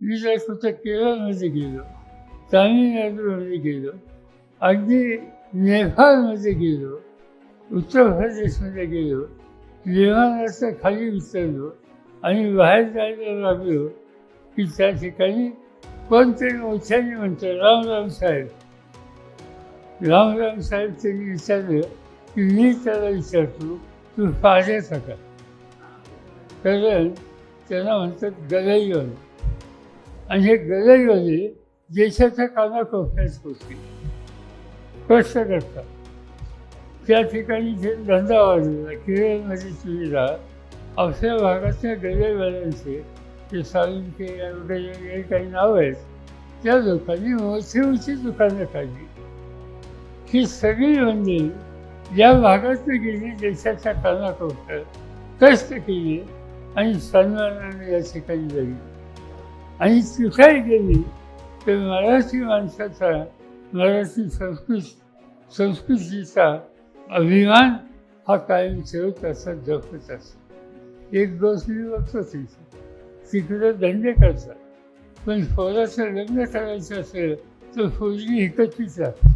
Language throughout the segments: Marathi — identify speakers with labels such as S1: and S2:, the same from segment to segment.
S1: मी जर कुठं केरळमध्ये गेलो तामिळनाडूमध्ये गेलो अगदी नेपाळमध्ये गेलो उत्तर प्रदेशमध्ये गेलो विमानाच्या खाली उतरलो आणि बाहेर जायला लागलो की त्या ठिकाणी कोणतरी मोठ्याने म्हणतो रामराम साहेब रामराम साहेब त्यांनी विचारलं की मी त्याला विचारतो तू पाहण्याचा का कारण त्यांना म्हणतात गलईवाले आणि हे गलईवाले देशाच्या कानाकोपऱ्यात होते कष्ट करतात. त्या ठिकाणी जे धंदा वाढलेला केरळमध्ये सुविधा आपल्या भागातल्या गलईवाल्यांचे ते सालुंके वगैरे काही नावं आहेत त्या लोकांनी मोठी दुकानं काढली. ही सगळी मंदिर या भागातून गेली देशाच्या कानाकोपऱ्यात कष्ट केली आणि सन्मानाने या ठिकाणी गेली आणि तिथे गेली. तर मराठी माणसाचा मराठी संस्कृत संस्कृतीचा अभिमान हा कायम ठेवत असत जपत असत. एक गोष्ट मी तिथे. तिकडे धंदे करतात. पण पोराचं लग्न करायचं असेल तर फौजी इकतीच जाते.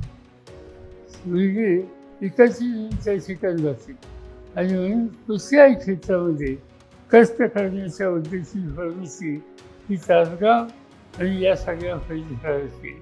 S1: मुलगी इकतची त्या ठिकाणी जाते. आणि म्हणून कुठल्याही क्षेत्रामध्ये कष्ट करण्याच्या उद्देशी प्रवृत्ती ही तासगाव आणि या सगळ्या परिसराची